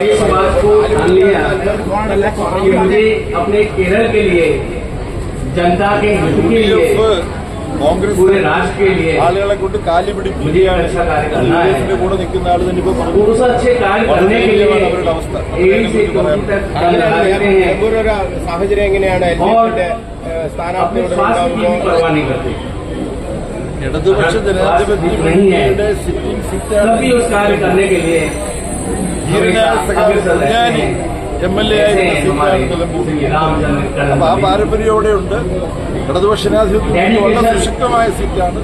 इस बात को ठान लिया कि मुझे अपने केरल के लिए जनता के हित के लिए കോൺഗ്രസ് पूरे राष्ट्र के लिए ആളുകളെ കൊണ്ട് കാലി मुझे പിടിപ്പിക്കുകയാണ് अच्छा कार्य करना है യുഡിഎഫിന്റെ കൂടെ നിൽക്കുന്ന ആൾ തന്നെ ഇപ്പൊ പറഞ്ഞു उस अच्छे कार्य करने के लिए അവരുടെ അവസ്ഥ ഒരു സാഹചര്യം എങ്ങനെയാണ് എൽ ഡി എഫിന്റെ സ്ഥാനാർത്ഥിയോട് ഉണ്ടാവുമ്പോൾ ഇടതുപക്ഷ ജനാധിപത്യയുടെ സിറ്റിംഗ് സിറ്റ് ജീവന എം എൽ എ ആയിരുന്ന അപ്പൊ ആ പാരമ്പര്യമോടെ ഉണ്ട് ഇടതുപക്ഷ വളരെ സുശക്തമായ സീറ്റാണ്.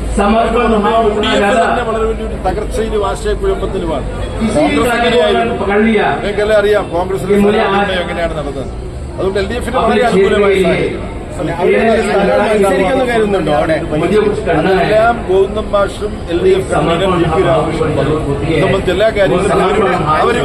തന്നെ വളരെ വലിയൊരു തകർച്ചയിലും ആശയക്കുഴപ്പത്തിലുമാണ്. കോൺഗ്രസ് നിങ്ങൾക്കെല്ലാം അറിയാം കോൺഗ്രസിലെ എങ്ങനെയാണ് നടന്നത്. അതുകൊണ്ട് എൽ ഡി എഫിന് വളരെ അനുകൂലമായി സാഹചര്യം. അവർ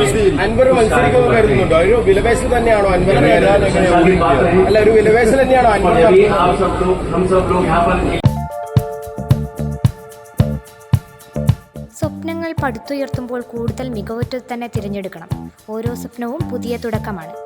സ്വപ്നങ്ങൾ പടുത്തുയർത്തുമ്പോൾ കൂടുതൽ മികവുറ്റത് തന്നെ തിരഞ്ഞെടുക്കണം. ഓരോ സ്വപ്നവും പുതിയ തുടക്കമാണ്.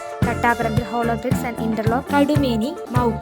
Thattaparambil hollow bricks and interlock Kadumeni മൗക്കു